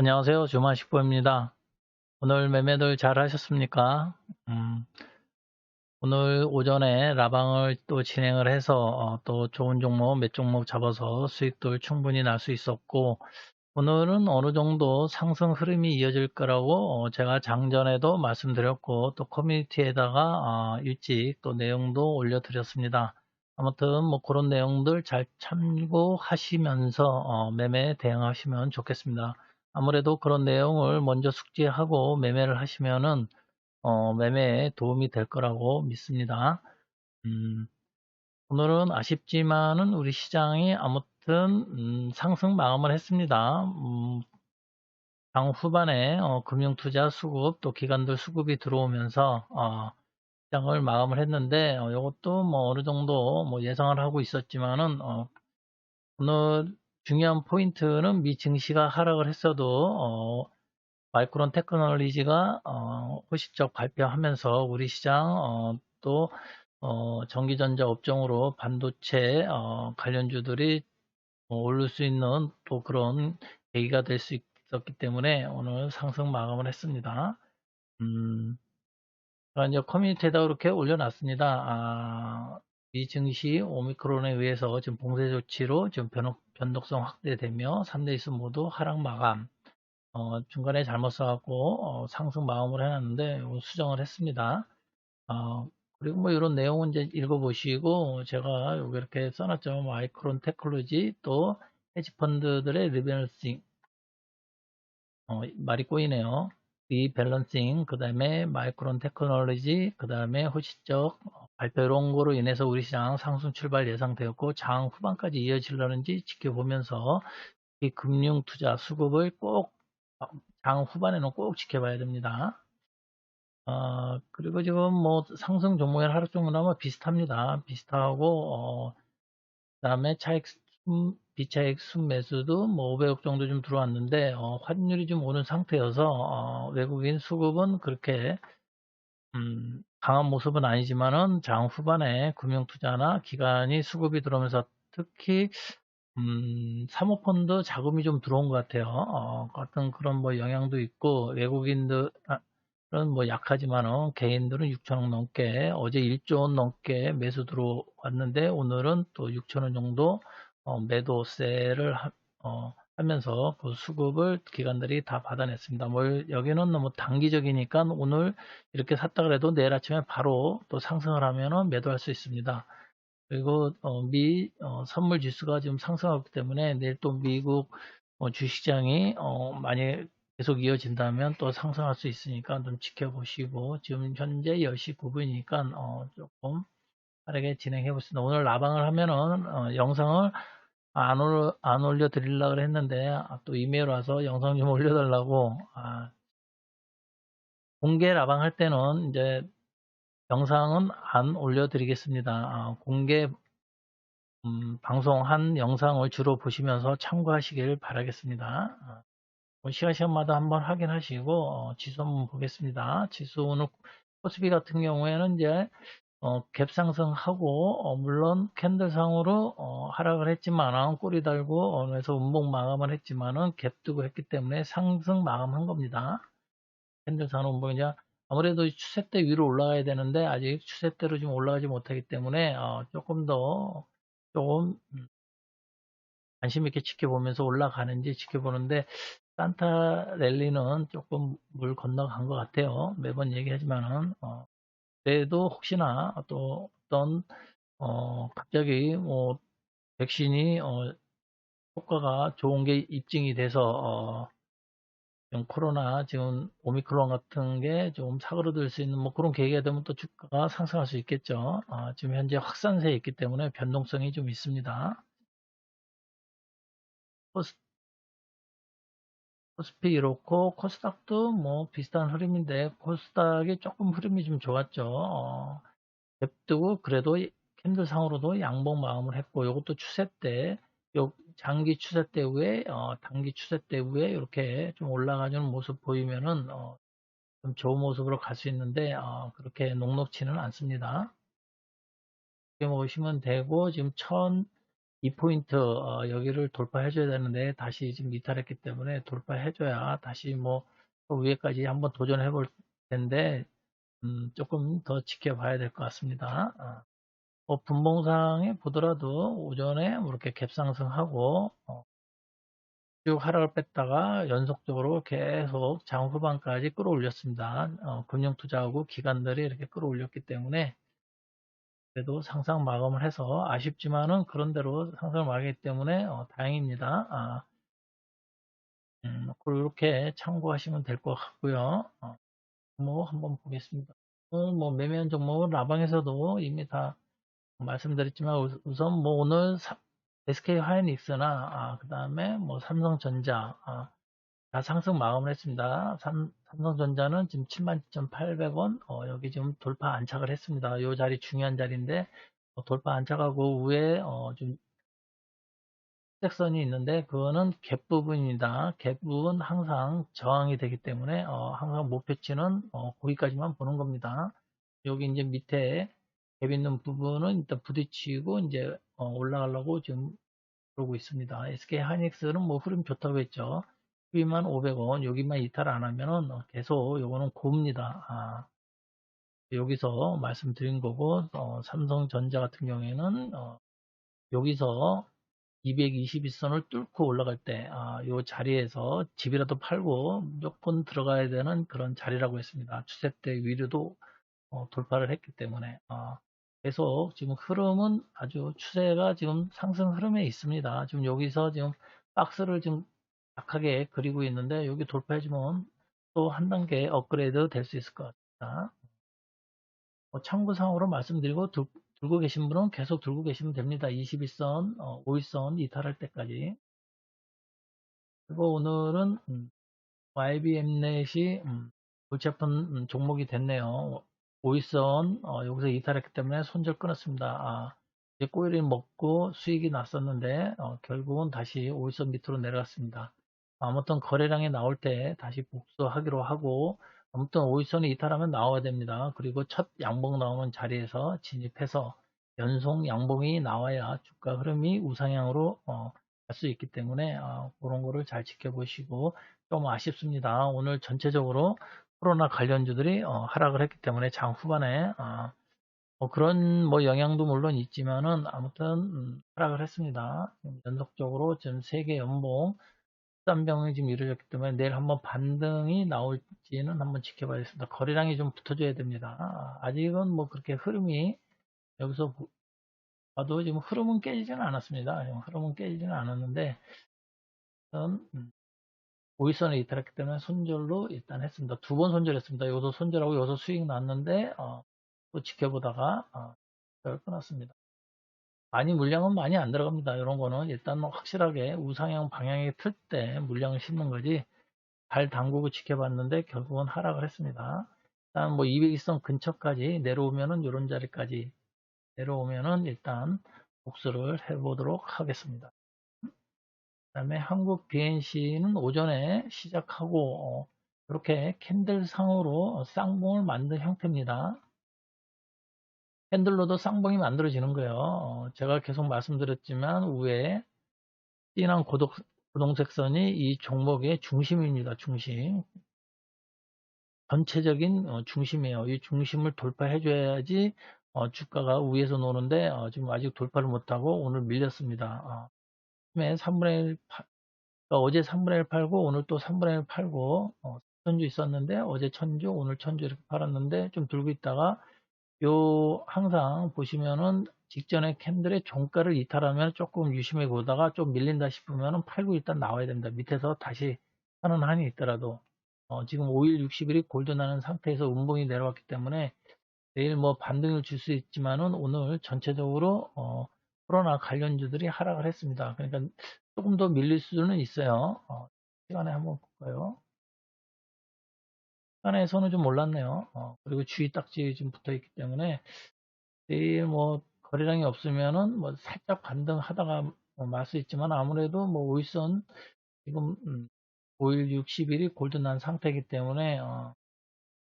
안녕하세요. 주마식보입니다. 오늘 매매들 잘 하셨습니까? 음, 오늘 오전에 라방을 또 진행을 해서 어, 또 좋은 종목 몇 종목 잡아서 수익들 충분히 날 수 있었고 오늘은 어느 정도 상승 흐름이 이어질 거라고 어, 제가 장전에도 말씀드렸고 또 커뮤니티에다가 어, 일찍 또 내용도 올려드렸습니다. 아무튼 뭐 그런 내용들 잘 참고하시면서 어, 매매 대응하시면 좋겠습니다. 아무래도 그런 내용을 먼저 숙지하고 매매를 하시면은 어, 매매에 도움이 될 거라고 믿습니다. 음, 오늘은 아쉽지만은 우리 시장이 아무튼 음, 상승 마감을 했습니다. 음, 장 후반에 어, 금융투자 수급 또 기관들 수급이 들어오면서 어, 시장을 마감을 했는데 어, 이것도 뭐 어느 정도 뭐 예상을 하고 있었지만은 어, 오늘 중요한 포인트는 미 증시가 하락을 했어도 어, 마이크론 테크놀리지가 어, 호시적 발표하면서 우리 시장 어, 또 어, 전기전자 업종으로 반도체 어, 관련주들이 어, 오를 수 있는 또 그런 계기가 될 수 있었기 때문에 오늘 상승 마감을 했습니다. 음, 이제 커뮤니티에다 이렇게 올려놨습니다. 아, 이 증시 오미크론에 의해서 지금 봉쇄 조치로 지금 변, 변동성 확대되며 3대 이수 모두 하락 마감. 어, 중간에 잘못 써갖고 어, 상승 마감을 해놨는데 수정을 했습니다. 어, 그리고 뭐 이런 내용은 이제 읽어보시고 제가 여기 이렇게 써놨죠. 마이크론 테크놀로지 또 헤지펀드들의 리밸런싱 어, 말이 꼬이네요. 리밸런싱 그 다음에 마이크론 테크놀로지 그 다음에 호시적 발표 이런 거로 인해서 우리 시장 상승 출발 예상되었고 장 후반까지 이어질려는지 지켜보면서 이 금융 투자 수급을 꼭 장 후반에는 꼭 지켜봐야 됩니다. 어, 그리고 지금 뭐 상승 종목의 하락 종목하면 비슷합니다. 비슷하고 어, 그다음에 차익 순, 비차익 순매수도 뭐 500억 정도 좀 들어왔는데 어, 환율이 좀 오는 상태여서 어, 외국인 수급은 그렇게 음, 강한 모습은 아니지만은 장 후반에 금융 투자나 기관이 수급이 들어오면서 특히 음, 사모펀드 자금이 좀 들어온 것 같아요. 어, 같은 그런 뭐 영향도 있고 외국인들은 뭐 약하지만은 개인들은 6천억 넘게 어제 1조 원 넘게 매수 들어왔는데 오늘은 또 6천 원 정도 어, 매도세를 하, 어, 하면서 그 수급을 기관들이 다 받아냈습니다. 뭐 여기는 너무 단기적이니까 오늘 이렇게 샀다 그래도 내일 아침에 바로 또 상승을 하면은 매도할 수 있습니다. 그리고 어, 미 어, 선물 지수가 지금 상승하기 때문에 내일 또 미국 어, 주식장이 어, 많이 계속 이어진다면 또 상승할 수 있으니까 좀 지켜보시고 지금 현재 10시 9분이니까 어, 조금 빠르게 진행해 보겠습니다. 오늘 라방을 하면은 어, 영상을 안, 올, 안 올려드리려고 했는데 아, 또 이메일 와서 영상 좀 올려달라고 아, 공개 라방 할 때는 이제 영상은 안 올려드리겠습니다. 아, 공개 음, 방송한 영상을 주로 보시면서 참고하시길 바라겠습니다. 아, 뭐 시간 시간마다 한번 확인하시고 어, 지수 한번 보겠습니다. 지수 오늘 코스피 같은 경우에는 이제 어, 갭 상승하고 어, 물론 캔들상으로 어, 하락을 했지만 꼬리 달고 어느에서 운봉 마감을 했지만은 갭 뜨고 했기 때문에 상승 마감한 겁니다. 캔들상 운봉 이제 아무래도 추세대 위로 올라가야 되는데 아직 추세대로 좀 올라가지 못하기 때문에 어, 조금 더 조금 음, 관심 있게 지켜보면서 올라가는지 지켜보는데 산타 랠리는 조금 물 건너간 것 같아요. 매번 얘기하지만은 어, 그래도 혹시나 또 어떤 어, 갑자기 뭐 백신이 어, 효과가 좋은 게 입증이 돼서 어, 코로나 지금 오미크론 같은 게 좀 사그러들 수 있는 뭐 그런 계기가 되면 또 주가가 상승할 수 있겠죠. 아, 지금 현재 확산세에 있기 때문에 변동성이 좀 있습니다. 코스, 코스피 이렇고 코스닥도 뭐 비슷한 흐름인데 코스닥이 조금 흐름이 좀 좋았죠. 어, 갭두고 그래도 캔들상으로도 양봉 마음을 했고 이것도 추세 때 요 장기 추세 때 후에 어, 단기 추세 때 후에 이렇게 좀 올라가는 모습 보이면은 어, 좀 좋은 모습으로 갈 수 있는데 어, 그렇게 녹록치는 않습니다. 이렇게 보시면 되고 지금 천 이 포인트 어, 여기를 돌파해 줘야 되는데 다시 지금 이탈했기 때문에 돌파해 줘야 다시 뭐또 위에까지 한번 도전해 볼 텐데 음, 조금 더 지켜봐야 될 것 같습니다. 어, 뭐 분봉상에 보더라도 오전에 뭐 이렇게 갭상승하고 어, 쭉 하락을 뺐다가 연속적으로 계속 장 후반까지 끌어올렸습니다. 어, 금융투자하고 기관들이 이렇게 끌어올렸기 때문에 그래도 상상 마감을 해서 아쉽지만은 그런대로 상상을 마감했기 때문에 어, 다행입니다. 아, 음, 그렇게 참고하시면 될 것 같고요. 어, 뭐 한번 보겠습니다. 오늘 뭐 매매한 종목은 라방에서도 이미 다 말씀드렸지만 우- 우선 뭐 오늘 사- SK 하이닉스나 아, 그 다음에 뭐 삼성전자 아, 다 상승 마감을 했습니다. 삼, 삼성전자는 지금 77,800원 어, 여기 지금 돌파 안착을 했습니다. 이 자리 중요한 자리인데 어, 돌파 안착하고 위에 어, 좀 색선이 있는데 그거는 갭 부분입니다. 갭 부분 항상 저항이 되기 때문에 어, 항상 목표치는 어, 거기까지만 보는 겁니다. 여기 이제 밑에 갭 있는 부분은 일단 부딪히고 이제 어, 올라가려고 지금 그러고 있습니다. SK 하이닉스는 뭐 흐름 좋다고 했죠. 수위만 500원, 여기만 이탈 안 하면은 어, 계속 요거는 고입니다. 아, 여기서 말씀드린 거고 어, 삼성전자 같은 경우에는 어, 여기서 221선을 뚫고 올라갈 때, 아, 요 자리에서 집이라도 팔고 무조건 들어가야 되는 그런 자리라고 했습니다. 추세 때 위로도 어, 돌파를 했기 때문에, 아, 계속 지금 흐름은 아주 추세가 지금 상승 흐름에 있습니다. 지금 여기서 지금 박스를 지금 약하게 그리고 있는데, 여기 돌파해주면 또 한 단계 업그레이드 될 수 있을 것 같습니다. 뭐 참고사항으로 말씀드리고 들, 고 계신 분은 계속 들고 계시면 됩니다. 21선, 어, 5일선 이탈할 때까지. 그리고 오늘은 음, YBM넷이 음, 골치 아픈 음, 종목이 됐네요. 5일선 어, 여기서 이탈했기 때문에 손절 끊었습니다. 아, 이제 꼬리를 먹고 수익이 났었는데 어, 결국은 다시 5일선 밑으로 내려갔습니다. 아무튼 거래량이 나올 때 다시 복수하기로 하고 아무튼 5일선이 이탈하면 나와야 됩니다. 그리고 첫 양봉 나오는 자리에서 진입해서 연속 양봉이 나와야 주가 흐름이 우상향으로 어, 갈수 있기 때문에 어, 그런 거를 잘 지켜보시고 좀 아쉽습니다. 오늘 전체적으로 코로나 관련주들이 어, 하락을 했기 때문에 장 후반에 어, 뭐 그런 뭐 영향도 물론 있지만은 아무튼 음, 하락을 했습니다. 연속적으로 지금 세계 연봉 13병이 지금 이루어졌기 때문에 내일 한번 반등이 나올지는 한번 지켜봐야겠습니다. 거래량이 좀 붙어줘야 됩니다. 아직은 뭐 그렇게 흐름이 여기서 봐도 지금 흐름은 깨지지는 않았습니다. 흐름은 깨지지는 않았는데 음, 오일선에 이탈했기 때문에 손절로 일단 했습니다. 두 번 손절했습니다. 여기서 손절하고 여기서 수익 났는데 어, 또 지켜보다가 어, 끊었습니다. 많이 물량은 많이 안 들어갑니다. 이런 거는 일단 뭐 확실하게 우상향 방향이 틀 때 물량을 심는 거지 발 담그고 지켜봤는데 결국은 하락을 했습니다. 일단 뭐 200일선 근처까지 내려오면은 이런 자리까지 내려오면은 일단 복수를 해보도록 하겠습니다. 그 다음에 한국 BNC는 오전에 시작하고 어, 이렇게 캔들 상으로 쌍봉을 만든 형태입니다. 핸들로도 쌍봉이 만들어지는 거예요. 어, 제가 계속 말씀드렸지만 위에 진한 고독, 고동색 선이 이 종목의 중심입니다. 중심. 전체적인 어, 중심이에요. 이 중심을 돌파해 줘야지 어, 주가가 위에서 노는데 어, 지금 아직 돌파를 못하고 오늘 밀렸습니다. 처음에 3분의 1 파, 그러니까 어제 3분의 1 팔고 오늘 또 3분의 1 팔고 천주 있었는데 어제 천주 오늘 천주 이렇게 팔았는데 좀 들고 있다가 요 항상 보시면은 직전에 캔들의 종가를 이탈하면 조금 유심히 보다가 좀 밀린다 싶으면은 팔고 일단 나와야 됩니다. 밑에서 다시 하는 한이 있더라도 어, 지금 5일 60일이 골드 나는 상태에서 운봉이 내려왔기 때문에 내일 뭐 반등을 줄 수 있지만은 오늘 전체적으로 어, 코로나 관련주들이 하락을 했습니다. 그러니까 조금 더 밀릴 수는 있어요. 어, 시간에 한번 볼까요? 시간에서는 좀 올랐네요. 어, 그리고 주의 딱지 좀 붙어 있기 때문에 내일 뭐 거래량이 없으면은 뭐 살짝 반등하다가 뭐 말수 있지만 아무래도 뭐 오일선 지금 음, 5일 60일이 골든한 상태이기 때문에 어,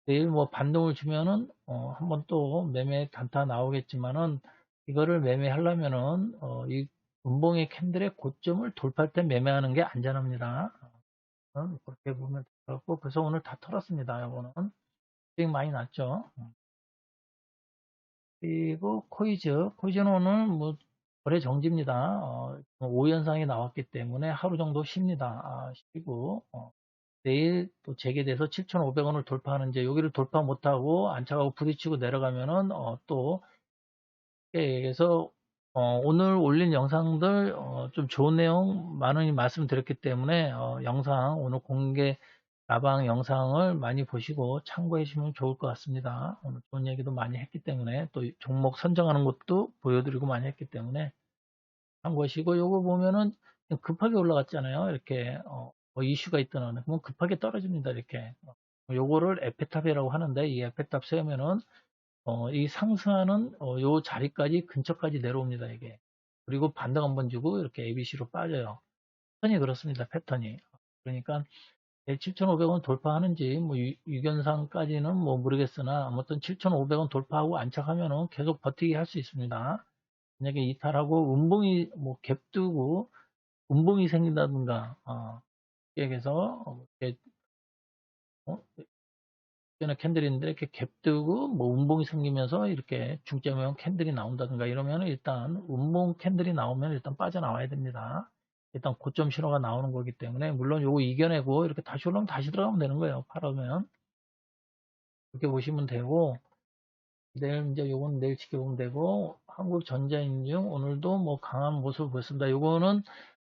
내일 뭐 반등을 주면은 어, 한번 또 매매 단타 나오겠지만은 이거를 매매하려면은 어, 이 운봉의 캔들의 고점을 돌파할 때 매매하는 게 안전합니다. 어, 그렇게 보면 되고 그래서 오늘 다 털었습니다. 이거는 수익 많이 났죠. 그리고 코이즈, 코이즈는 오늘 뭐 거래 정지입니다. 어, 5연상이 나왔기 때문에 하루 정도 쉽니다. 아, 쉬고 어, 내일 또 재개돼서 7,500원을 돌파하는지 여기를 돌파 못하고 안착하고 부딪히고 내려가면은 어, 또 그래서 어, 오늘 올린 영상들 어, 좀 좋은 내용 많이 말씀드렸기 때문에 어, 영상 오늘 공개 라방 영상을 많이 보시고 참고해 주시면 좋을 것 같습니다. 오늘 좋은 얘기도 많이 했기 때문에 또 종목 선정하는 것도 보여드리고 많이 했기 때문에 참고하시고 요거 보면은 급하게 올라갔잖아요. 이렇게 어, 뭐 이슈가 있더나 그러면 급하게 떨어집니다. 이렇게 어, 요거를 에페탑이라고 하는데 이 에페탑 세우면은 어, 이 상승하는 어, 요 자리까지 근처까지 내려옵니다. 이게 그리고 반등 한번 주고 이렇게 ABC로 빠져요. 패턴이 그렇습니다. 패턴이 그러니까 7,500원 돌파하는지 뭐 유견상까지는 뭐 모르겠으나 아무튼 7,500원 돌파하고 안착하면은 계속 버티기 할 수 있습니다. 만약에 이탈하고 운봉이 뭐 갭두고 운봉이 생긴다든가 어, 여기서 어, 어, 캔들인데 이렇게 갭뜨고 뭐 운봉이 생기면서 이렇게 중점형 캔들이 나온다든가 이러면 일단 운봉 캔들이 나오면 일단 빠져나와야 됩니다. 일단 고점 신호가 나오는 거기 때문에 물론 요거 이겨내고 이렇게 다시 올라오면 다시 들어가면 되는 거예요. 팔으면 이렇게 보시면 되고 내일 이제 요건 내일 지켜보면 되고 한국전자인증 오늘도 뭐 강한 모습을 보였습니다. 요거는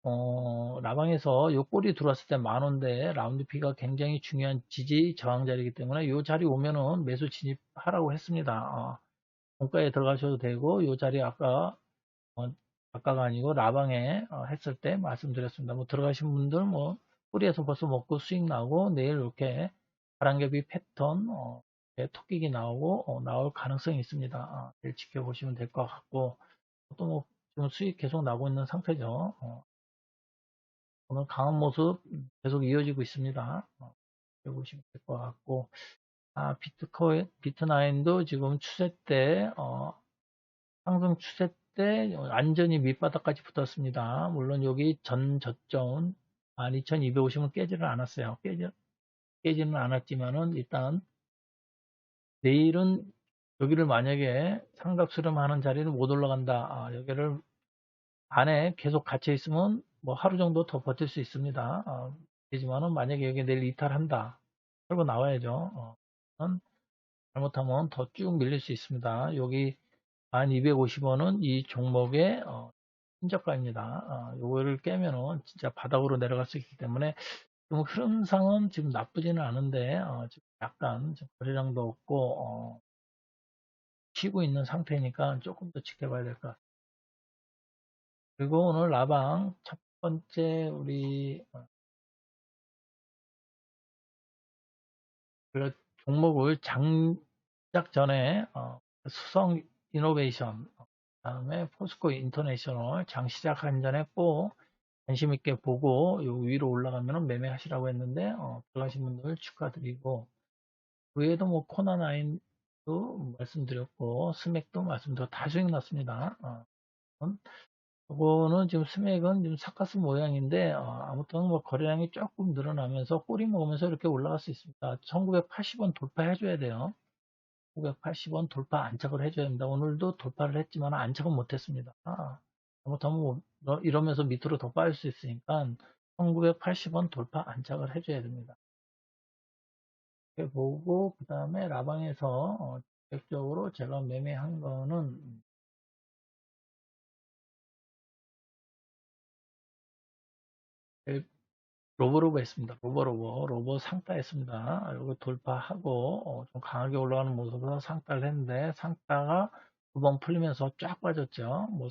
어, 라방에서 요 꼬리 들어왔을 때 만원대 라운드 피가 굉장히 중요한 지지 저항 자리이기 때문에 요 자리 오면은 매수 진입하라고 했습니다. 어, 공가에 들어가셔도 되고 요 자리 아까 어, 아까가 아니고 라방에 어, 했을 때 말씀드렸습니다. 뭐 들어가신 분들 뭐 뿌리에서 벌써 먹고 수익 나고 내일 이렇게 바람개비 패턴 어, 토끼기 나오고 어, 나올 가능성이 있습니다. 아, 내일 지켜보시면 될 것 같고 또 뭐 지금 수익 계속 나고 있는 상태죠. 어, 오늘 강한 모습 계속 이어지고 있습니다. 어, 보시면 될 것 같고, 아, 비트코인, 비트나인도 지금 추세 때, 어, 상승 추세 때 완전히 밑바닥까지 붙었습니다. 물론 여기 전 저점 12,250은 깨지는 않았어요. 깨지, 깨지는 않았지만은 일단 내일은 여기를 만약에 삼각 수렴하는 자리는 못 올라간다. 아, 여기를 안에 계속 갇혀 있으면 뭐 하루 정도 더 버틸 수 있습니다. 어, 되지만은 만약에 여기 내일 이탈한다. 털고 나와야죠. 어, 잘못하면 더 쭉 밀릴 수 있습니다. 여기 1250원은 이 종목의 어, 신저가입니다. 어, 요거를 깨면은 진짜 바닥으로 내려갈 수 있기 때문에 좀 흐름상은 지금 나쁘지는 않은데 어, 지금 약간 거래량도 없고 어, 쉬고 있는 상태니까 조금 더 지켜봐야 될 것 같습니다. 그리고 오늘 라방 첫 번째 우리 어, 그 종목을 장작 전에 어, 수성 이노베이션 다음에 포스코 인터내셔널 장 시작 한 전에 꼭 관심 있게 보고 요 위로 올라가면 매매하시라고 했는데 어, 들어가신 분들 축하드리고 그 외에도 뭐 코나나인도 말씀드렸고 스맥도 말씀드렸고 다 수익 났습니다. 어, 이거는 지금 스맥은 지금 사카스 모양인데 어, 아무튼 뭐 거래량이 조금 늘어나면서 꼬리 먹으면서 이렇게 올라갈 수 있습니다. 1980원 돌파해 줘야 돼요. 980원 돌파 안착을 해줘야 됩니다. 오늘도 돌파를 했지만 안착은 못했습니다. 아, 잘못하면 뭐 이러면서 밑으로 더 빠질 수 있으니까 1980원 돌파 안착을 해줘야 됩니다. 이렇게 보고 그 다음에 라방에서 어, 적극적으로 제가 매매한 거는 로버로버 했습니다. 로버로버, 로버 상따 했습니다. 이거 돌파하고 어, 좀 강하게 올라가는 모습으로 상따를 했는데 상따가 두 번 풀리면서 쫙 빠졌죠. 뭐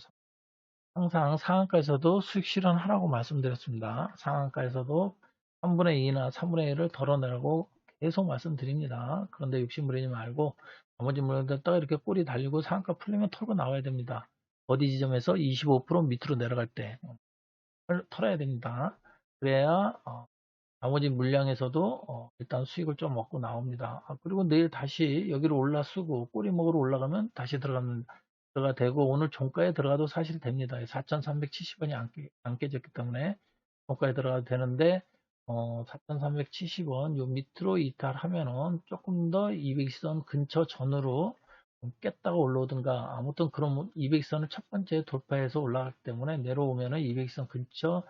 항상 상한가에서도 수익 실현하라고 말씀드렸습니다. 상한가에서도 3분의 2나 3분의 1을 덜어내라고 계속 말씀드립니다. 그런데 욕심 부리지 말고 나머지 물건들 딱 이렇게 꼬리 달리고 상한가 풀리면 털고 나와야 됩니다. 어디 지점에서 25% 밑으로 내려갈 때 털어야 됩니다. 그래야 어, 나머지 물량에서도 어, 일단 수익을 좀 얻고 나옵니다. 아, 그리고 내일 다시 여기로 올라쓰고 꼬리 먹으러 올라가면 다시 들어가는 가 되고 오늘 종가에 들어가도 사실 됩니다. 4,370원이 안, 깨- 안 깨졌기 때문에 종가에 들어가도 되는데 어, 4,370원 요 밑으로 이탈하면은 조금 더 200선 근처 전으로 좀 깼다가 올라오든가 아무튼 그럼 200선을 첫 번째 돌파해서 올라가기 때문에 내려오면은 200선 근처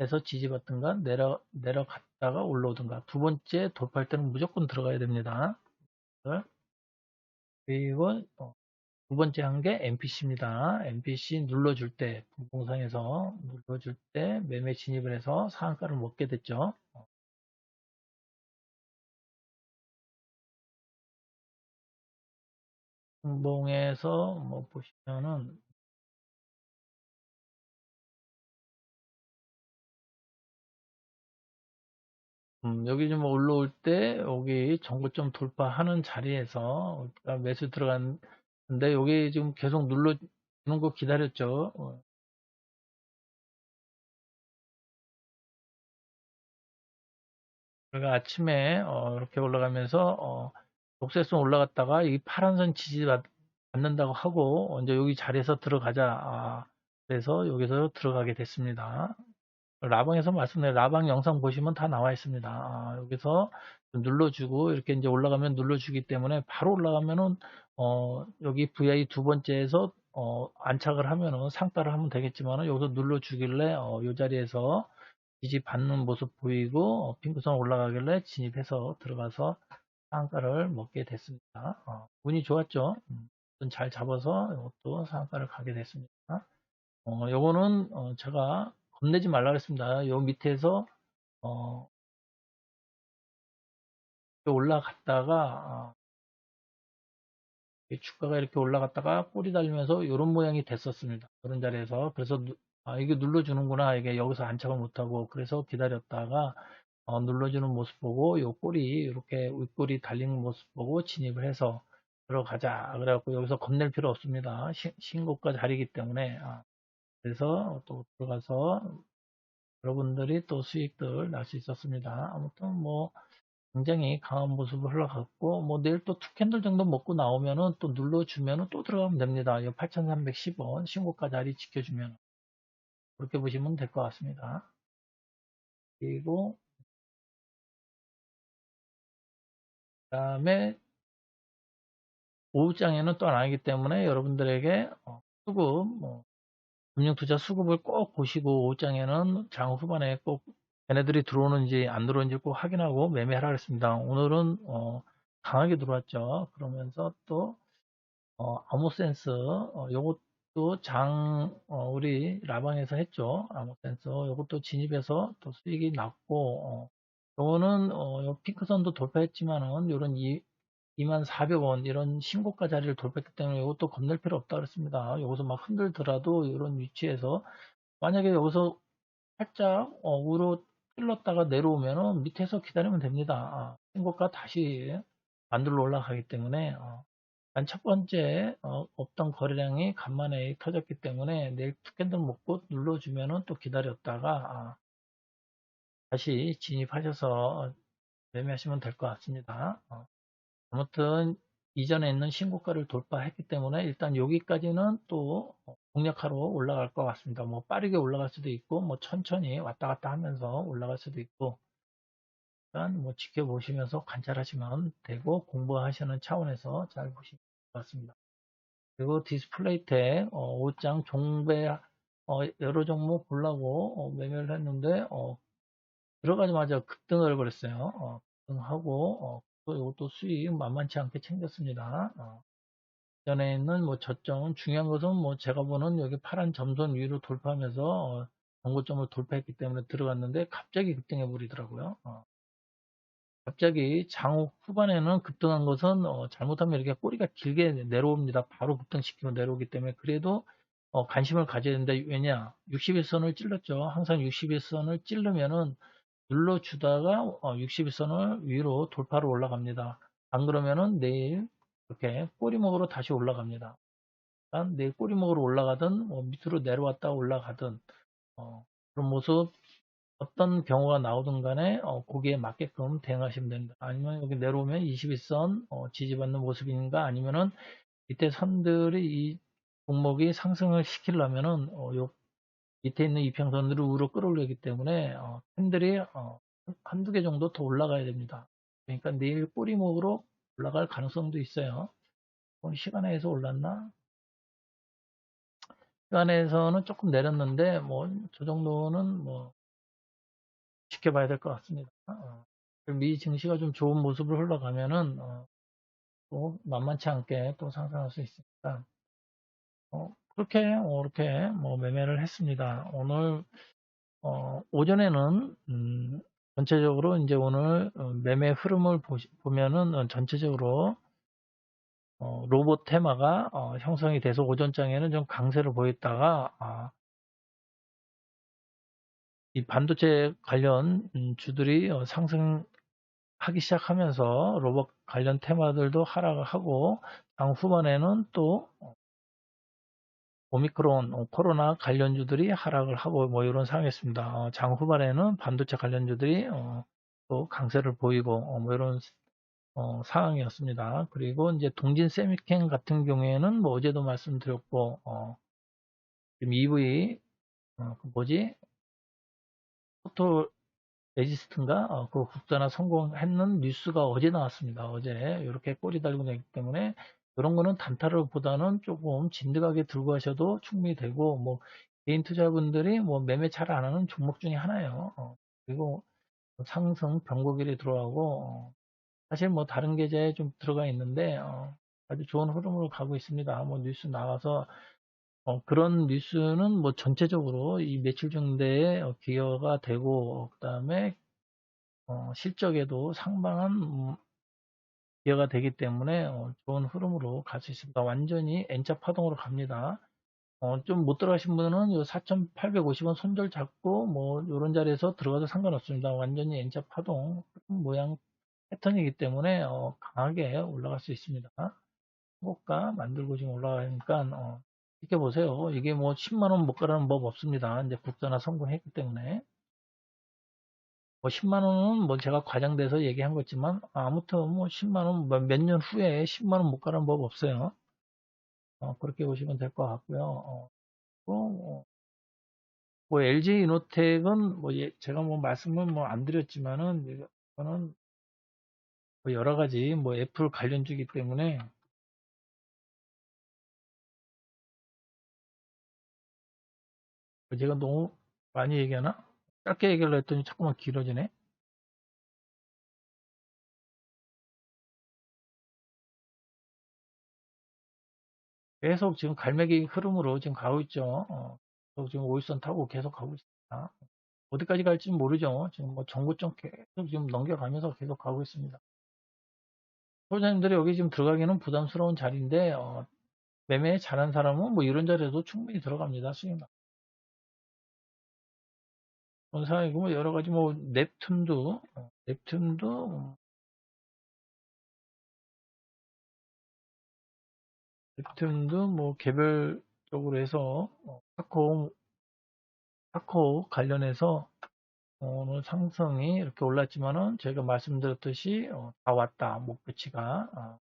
에서 지지받든가 내려 내려갔다가 올라오든가 두 번째 돌파할 때는 무조건 들어가야 됩니다. 그리고 어, 두 번째 한 게 MPC입니다. MPC 눌러줄 때, 분봉상에서 눌러줄 때 매매 진입을 해서 상한가를 먹게 됐죠. 분봉에서 뭐 보시면은 음, 여기 좀 올라올 때 여기 정고점 돌파하는 자리에서 우리가 매수 들어갔는데 여기 지금 계속 눌러주는 거 기다렸죠. 어, 그러니까 아침에 어, 이렇게 올라가면서 어, 녹색선 올라갔다가 이 파란선 지지 받는다고 하고 이제 여기 자리에서 들어가자. 아, 그래서 여기서 들어가게 됐습니다. 라방에서 말씀드린 라방 영상 보시면 다 나와 있습니다. 아, 여기서 눌러주고 이렇게 이제 올라가면 눌러주기 때문에 바로 올라가면은 어, 여기 VI 두 번째에서 어, 안착을 하면은 상따를 하면 되겠지만은 여기서 눌러주길래 어, 이 자리에서 지지 받는 모습 보이고 어, 핑크선 올라가길래 진입해서 들어가서 상가를 먹게 됐습니다. 어, 운이 좋았죠. 음, 잘 잡아서 이것도 상가를 가게 됐습니다. 어, 요거는 어, 제가 겁내지 말라 그랬습니다. 요 밑에서 어, 올라갔다가 어, 주가가 이렇게 올라갔다가 꼬리 달리면서 이런 모양이 됐었습니다. 그런 자리에서 그래서 누, 아, 이게 눌러주는구나 이게 여기서 안착을 못하고 그래서 기다렸다가 어, 눌러주는 모습 보고 요 꼬리 이렇게 윗꼬리 달리는 모습 보고 진입을 해서 들어가자 그래갖고 여기서 겁낼 필요 없습니다. 신, 신고가 자리이기 때문에 아, 그래서 또 들어가서 여러분들이 또 수익들 날 수 있었습니다. 아무튼 뭐 굉장히 강한 모습을 흘러갔고 뭐 내일 또투 캔들 정도 먹고 나오면은 또 눌러주면은 또 들어가면 됩니다. 8,310원 신고가 자리 지켜주면 그렇게 보시면 될 것 같습니다. 그리고 그 다음에 오후장에는 또 안 하기 때문에 여러분들에게 어, 수급 뭐 금융투자 수급을 꼭 보시고 오후장에는 장 후반에 꼭 얘네들이 들어오는지 안 들어오는지 꼭 확인하고 매매하라 그랬습니다. 오늘은 어, 강하게 들어왔죠. 그러면서 또 어, 아모센스 어, 요것도 장 어, 우리 라방에서 했죠. 아모센스 요것도 진입해서 또 수익이 났고 어, 요거는 어, 요 핑크선도 돌파했지만은 요런 이 2400원 이런 신고가 자리를 돌파했기 때문에 이것도 겁낼 필요 없다 그랬습니다. 여기서 막 흔들더라도 이런 위치에서 만약에 여기서 살짝 어, 우로 찔렀다가 내려오면은 밑에서 기다리면 됩니다. 아, 신고가 다시 만들러 올라가기 때문에 어, 첫 번째 어, 없던 거래량이 간만에 터졌기 때문에 내일 투캔들 먹고 눌러주면은 또 기다렸다가 아, 다시 진입하셔서 매매하시면 될 것 같습니다. 어. 아무튼 이전에 있는 신고가를 돌파했기 때문에 일단 여기까지는 또 공략하러 올라갈 것 같습니다. 뭐 빠르게 올라갈 수도 있고 뭐 천천히 왔다 갔다 하면서 올라갈 수도 있고 일단 뭐 지켜보시면서 관찰하시면 되고 공부하시는 차원에서 잘 보시면 것 같습니다. 그리고 디스플레이 텍 어, 5장 종배 어, 여러 종목 보려고 어, 매매를 했는데 어, 들어가자마자 급등을 해버렸어요. 어, 급등하고 어, 또 이것도 수익 만만치 않게 챙겼습니다. 어. 전에 있는 뭐 저점은 중요한 것은 뭐 제가 보는 여기 파란 점선 위로 돌파하면서 어, 정고점을 돌파했기 때문에 들어갔는데 갑자기 급등해 버리더라고요. 어. 갑자기 장후 후반에는 급등한 것은 어, 잘못하면 이렇게 꼬리가 길게 내려옵니다. 바로 급등시키고 내려오기 때문에 그래도 어, 관심을 가져야 된다. 왜냐? 61선을 찔렀죠. 항상 61선을 찌르면은 눌러주다가 61선을 어, 위로 돌파로 올라갑니다. 안 그러면은 내일 이렇게 꼬리목으로 다시 올라갑니다. 내일 꼬리목으로 올라가든 뭐 밑으로 내려왔다 올라가든 어, 그런 모습 어떤 경우가 나오든 간에 어, 거기에 맞게끔 대응하시면 됩니다. 아니면 여기 내려오면 21선 어, 지지받는 모습인가 아니면은 밑에 선들이 이 종목이 상승을 시키려면은 어, 요 밑에 있는 이평선으로 위로 끌어올리기 때문에 어, 팬들이 어, 한두 개 정도 더 올라가야 됩니다. 그러니까 내일 꼬리목으로 올라갈 가능성도 있어요. 오늘 시간에서 올랐나? 시간에서는 조금 내렸는데 뭐 저 정도는 뭐 지켜봐야 될 것 같습니다. 어, 미 증시가 좀 좋은 모습을 흘러가면은 어, 또 만만치 않게 또 상승할 수 있으니까 어, 그렇게 어, 이렇게 뭐 매매를 했습니다. 오늘 어, 오전에는 음, 전체적으로 이제 오늘 어, 매매 흐름을 보시, 보면은 어, 전체적으로 어, 로봇 테마가 어, 형성이 돼서 오전장에는 좀 강세를 보였다가 아, 이 반도체 관련 음, 주들이 어, 상승하기 시작하면서 로봇 관련 테마들도 하락을 하고 장 후반에는 또 오미크론 어, 코로나 관련주들이 하락을 하고 뭐 이런 상황이었습니다. 어, 장 후반에는 반도체 관련주들이 어, 또 강세를 보이고 뭐 이런 상황이었습니다. 그리고 이제 동진 세미캔 같은 경우에는 뭐 어제도 말씀드렸고 지금 EV 그 뭐지 포토 레지스트인가 그 국산화 성공했는 뉴스가 어제 나왔습니다. 어제 이렇게 꼬리 달고 있기 때문에 그런 거는 단타로보다는 조금 진득하게 들고 가셔도 충분히 되고 뭐 개인 투자분들이 뭐 매매 잘 안 하는 종목 중에 하나예요. 어, 그리고 상승 변곡일이 들어가고 어, 사실 뭐 다른 계좌에 좀 들어가 있는데 어, 아주 좋은 흐름으로 가고 있습니다. 뭐 뉴스 나와서 어, 그런 뉴스는 뭐 전체적으로 이 정도에 어, 기여가 되고 그 다음에 어, 실적에도 상당한 음, 기여가 되기 때문에 어, 좋은 흐름으로 갈 수 있습니다. 완전히 N자 파동으로 갑니다. 어, 좀 못 들어가신 분은 4,850원 손절 잡고 뭐 이런 자리에서 들어가도 상관없습니다. 완전히 N자 파동 모양 패턴이기 때문에 어, 강하게 올라갈 수 있습니다. 고가 만들고 지금 올라가니까 어, 지켜보세요. 이게 뭐 10만원 못 가라는 법 없습니다. 이제 국가나 성공했기 때문에 뭐 10만 원은 뭐 제가 과장돼서 얘기한 거지만 아무튼 뭐 10만 원 몇 년 후에 10만 원 못 가는 법 없어요. 어, 그렇게 보시면 될 것 같고요. 어, 뭐, 뭐 LG 이노텍은 뭐 예, 제가 뭐 말씀을 뭐 안 드렸지만은 이거는 뭐 여러 가지 뭐 애플 관련주기 때문에 제가 너무 많이 얘기하나? 짧게 얘기를 했더니 자꾸만 길어지네. 계속 지금 갈매기 흐름으로 지금 가고 있죠. 어, 지금 오일선 타고 계속 가고 있습니다. 어디까지 갈지 모르죠. 지금 뭐 정고점 계속 지금 넘겨가면서 계속 가고 있습니다. 소장님들이 여기 지금 들어가기는 부담스러운 자리인데 어, 매매 잘한 사람은 뭐 이런 자리에도 충분히 들어갑니다. 수익 원상이고 뭐 여러 가지 뭐 넵튠도 어, 넵튠도 넵튠도 뭐 개별적으로 해서 어, 카카오 카카오 관련해서 오늘 상승이 이렇게 올랐지만은 제가 말씀드렸듯이 어, 다 왔다 목표치가 어,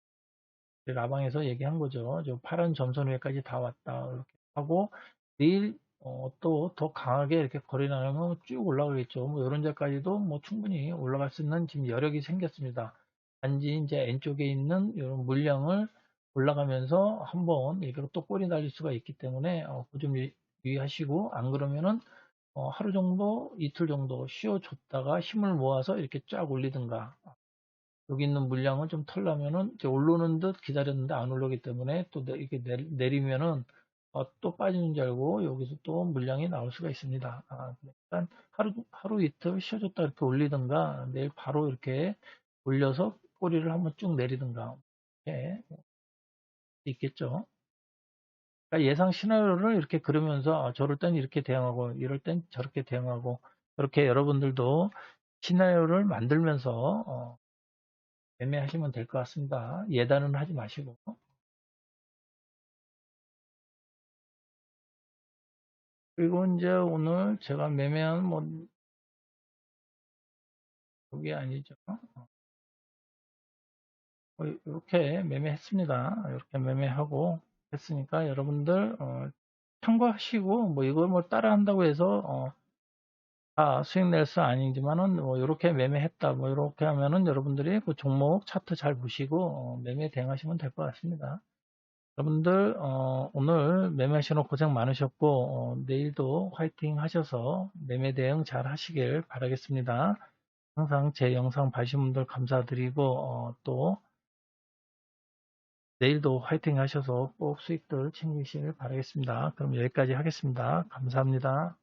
라방에서 얘기한 거죠. 저 파란 점선 위에까지 다 왔다 이렇게 하고 내일 어, 또 더 강하게 이렇게 거래 나가면 쭉 올라가겠죠. 뭐 이런 데까지도 뭐 충분히 올라갈 수 있는 지금 여력이 생겼습니다. 단지 이제 N쪽에 있는 이런 물량을 올라가면서 한번 이렇게 또 꼬리 날릴 수가 있기 때문에 어, 좀 유의하시고 안 그러면은 어, 하루 정도 이틀 정도 쉬어줬다가 힘을 모아서 이렇게 쫙 올리든가 여기 있는 물량을 좀 털려면은 이제 올라오는 듯 기다렸는데 안 올라오기 때문에 또 이렇게 내리면은 어, 또 빠지는 줄 알고 여기서 또 물량이 나올 수가 있습니다. 아, 일단 하루, 하루 이틀 쉬어줬다 이렇게 올리든가 내일 바로 이렇게 올려서 꼬리를 한번 쭉 내리든가 이렇게 있겠죠. 그러니까 예상 시나리오를 이렇게 그러면서 아, 저럴 땐 이렇게 대응하고 이럴 땐 저렇게 대응하고 이렇게 여러분들도 시나리오를 만들면서 어, 매매하시면 될 것 같습니다. 예단은 하지 마시고 그리고 이제 오늘 제가 매매한 뭐 그게 아니죠. 어, 이렇게 매매했습니다. 이렇게 매매하고 했으니까 여러분들 어, 참고하시고 뭐 이걸 뭐 따라 한다고 해서 어, 다 수익 낼 수 아니지만은 뭐 이렇게 매매했다 뭐 이렇게 하면은 여러분들이 그 종목 차트 잘 보시고 어, 매매 대응하시면 될 것 같습니다. 여러분들 어, 오늘 매매하시는 고생 많으셨고 어, 내일도 화이팅 하셔서 매매 대응 잘 하시길 바라겠습니다. 항상 제 영상 봐주신 분들 감사드리고 어, 또 내일도 화이팅 하셔서 꼭 수익들 챙기시길 바라겠습니다. 그럼 여기까지 하겠습니다. 감사합니다.